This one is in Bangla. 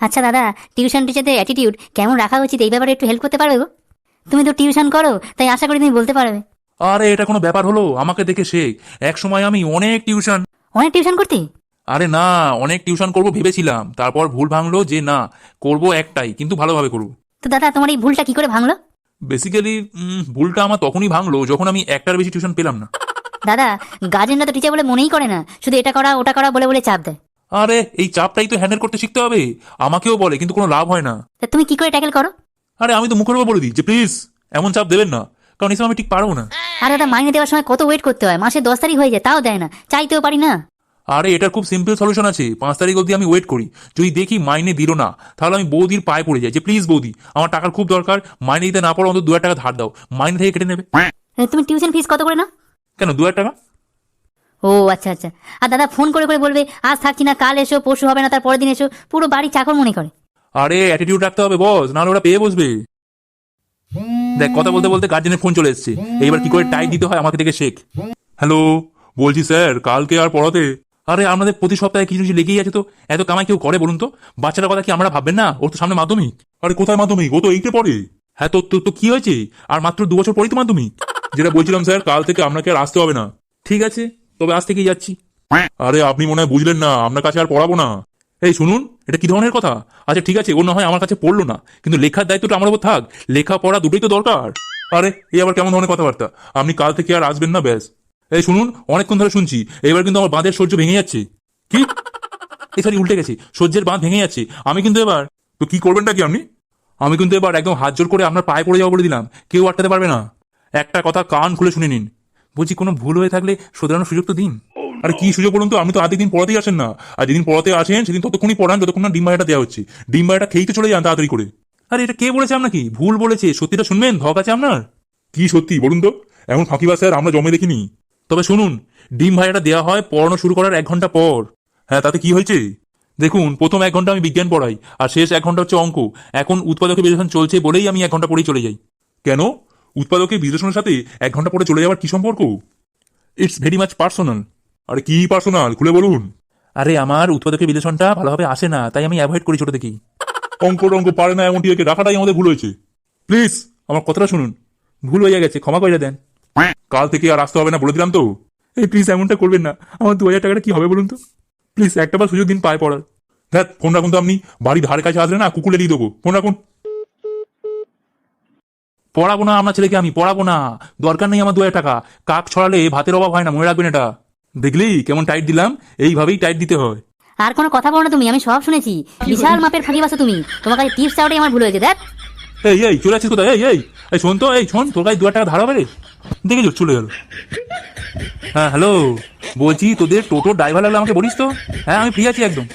আচ্ছা দাদা টিউশন টিচারদের অ্যাটিটিউড কেমন রাখা উচিত? এই ব্যাপারে একটু হেল্প করতে পারবে গো। তুমি তো টিউশন করো তাই আশা করি তুমি বলতে পারবে। আরে এটা কোনো ব্যাপার হলো? আমাকে দেখে শেখ এক সময় আমি অনেক টিউশন অনেক টিউশন করতে? আরে না অনেক টিউশন করব ভেবেছিলাম। তারপর ভুল ভাঙলো যে না করব একটাই কিন্তু ভালোভাবে করব। তো দাদা তোমার এই ভুলটা কি করে ভাঙলো? বেসিক্যালি ভুলটা আমার তখনই ভাঙলো যখন আমি একটার বেশি টিউশন পেলাম না। দাদা গার্জেনরা তো টিচার বলে মনেই করে না। শুধু এটা করা ওটা করা বলে বলে চাপ দেয়। আরে এই চাপটাই তো হ্যান্ডেল করতে শিখতে হবে। আমাকেও বলে কিন্তু কোনো লাভ হয় না। তা তুমি কি করে ট্যাকেল করো? আরে আমি তো মুখের উপর বলে দিই যে প্লিজ এমন চাপ দেবেন না। কারণ এসব আমি ঠিক পারব না। আর দাদা মাইনে দেওয়ার সময় কত ওয়েট করতে হয়? মাসে দশ তারিখ হয়ে যায় তাও দেয় না। চাইতেও পারি না। আরে এটার খুব সিম্পল সলিউশন আছে। পাঁচ তারিখ অবধি আমি ওয়েট করি। যদি দেখি মাইনে দিল না তাহলে আমি বৌদির পায়ে পড়ে যাই যে প্লিজ বৌদি আমার টাকার খুব দরকার। মাইনে দিতে না পারো অন্তত দু হাজার টাকা ধার দাও। মাইনে থেকে কেটে নেবে। তুমি টিউশন ফিস কত করে না কেন দু হাজার টাকা? ও আচ্ছা আচ্ছা। আর দাদা ফোন করে করে বলবে, আজ থাকছি না, কাল এসো, পরশু হবে না তার পরের দিন এসো। পুরো বাড়ি চাকর মনে করে। আরে অ্যাটিটিউড রাখতে হবে, বস, নাহলে ওরা পেয়ে বসবে। দেখ, কথা বলতে বলতে গার্জেনের ফোন চলে এসেছে। এইবার কি করে টাইট দিতে হয় আমাকে থেকে শেখ। হ্যালো বলছি, স্যার, কালকে আর পড়াতে? আরে, আমাদের প্রতি সপ্তাহে কিছু কিছু লেগেই আছে তো। এত কামাই কেউ করে বলুন তো? বাচ্চাটার কথা কি আমরা ভাববেন না? ওর তো সামনে মাধ্যমিক। আরে, কোথায় মাধ্যমিক? ও তো এইটে পড়ে। হ্যাঁ তো, তো- তো কি হয়েছে? আর মাত্র দু বছর পরেই তো মাধ্যমিক। যেটা বলছিলাম, স্যার, কাল থেকে আপনাকে আর আসতে হবে না। ঠিক আছে। তবে আজ থেকেই যাচ্ছি। আরে, আপনি মনে হয় বুঝলেন না, আপনার কাছে আর পড়াবো না। এই, শুনুন, এটা কি ধরনের কথা? আচ্ছা ঠিক আছে, ও না হয় আমার কাছে পড়ল না, কিন্তু লেখার দায়িত্বটা আমার উপর থাক লেখা পড়া দুটোই তো দরকার। আরে এই আবার কেমন ধরনের কথাবার্তা? আপনি কাল থেকে আর আসবেন না, ব্যাস। এই, শুনুন, অনেকক্ষণ ধরে শুনছি, এবার কিন্তু আমার বাঁধের সহ্য ভেঙে যাচ্ছে। কি? এই সরি উল্টে গেছে, সহ্যের বাঁধ ভেঙে যাচ্ছে, আমি কিন্তু এবার, তো কি করবেনটা কি আপনি? আমি কিন্তু এবার একদম হাত জোর করে আপনার পায়ে পড়ে যাব বলে দিলাম, কেউ আটকাতে পারবে না। একটা কথা কান খুলে শুনে নিন বলছি কোনো ভুল হয়ে থাকলে শোধরানোর সুযোগ তো দিন। আরে কি সুযোগ বলুন তো? আপনি তো আধি দিন পড়াতেই আসেন না। আর যেদিন পড়াতে আসেন সেদিন ততক্ষণই পড়ান যতক্ষণ না ডিম ভাইটা দেওয়া হচ্ছে। ডিম ভাইটা খেয়েই তো চলে যান তাড়াতাড়ি করে। আরে এটা কে বলেছে আপনাকে? ভুল বলেছে। সত্যিটা শুনবেন? ধক আছে আপনার? কি সত্যি? বলুন তো। এমন ফাঁকিবা স্যার আমরা জমে দেখিনি। তবে শুনুন ডিম ভাইয়াটা দেওয়া হয় পড়ানো শুরু করার এক ঘণ্টা পর। হ্যাঁ তাতে কি হয়েছে? দেখুন প্রথম এক ঘণ্টা আমি বিজ্ঞান পড়াই আর শেষ এক ঘণ্টা হচ্ছে অঙ্ক। এখন উৎপাদক বিশ্লেষণ চলছে বলেই আমি এক ঘণ্টা পরেই চলে যাই। কেন? উৎপাদকের বিশ্লেষণের সাথে এক ঘণ্টা পরে চলে যাওয়ার কি সম্পর্ক? ইটস ভেরি মাচ পার্সোনাল আরে কি পার্সোনাল খুলে বলুন। আরে আমার উৎপাদকের বিশ্লেষণটা ভালোভাবে আসে না তাই আমি অ্যাভয়েড করি ছোট দেখি। অঙ্ক টঙ্ক পারে না এমনটি একে রাখাটাই আমাদের ভুল হয়েছে। প্লিজ আমার কথাটা শুনুন। ভুল হয়ে গেছে ক্ষমা করে দেন। কাল থেকে আর আসতে হবে না বলে দিলাম তো। এই প্লিজ এমনটা করবেন না। আমার দু হাজার টাকাটা কি হবে বলুন তো? প্লিজ একটা বার সুযোগ দিন পায়ে পড়ার। দেখ ফোন রাখুন তো আপনি। বাড়ি ধারে কাছে আসলে না কুকুলে দিয়ে দেবো। ফোন রাখুন। পড়াবো না আমার ছেলেকে আমি পড়াবো না। দরকার নেই আমার দু হাজার টাকা। কাক ছড়ালে ভাতের অভাব হয় না মনে রাখবেন এটা। দেখলি কেমন টাইট দিলাম? এইভাবেই টাইট দিতে হয়। আর কোনো কথা বলো না তুমি আমি সব শুনেছি। বিশাল মাপের ফাঁকি বাসো তুমি। তোমার কাছে টিপস চাওয়াটাই আমার ভুল হয়েছে দেখ। এই এই চলে আসছিস কোথায়? এই এই এই শোন তো এই শোন তোর কাছে দু হাজার টাকা ধার হবে রে। দেখে যো চলে গেল। হ্যাঁ হ্যালো বলছি তোদের টোটো ড্রাইভার লাগলে আমাকে বলিস তো? হ্যাঁ আমি ফ্রি আছি একদম।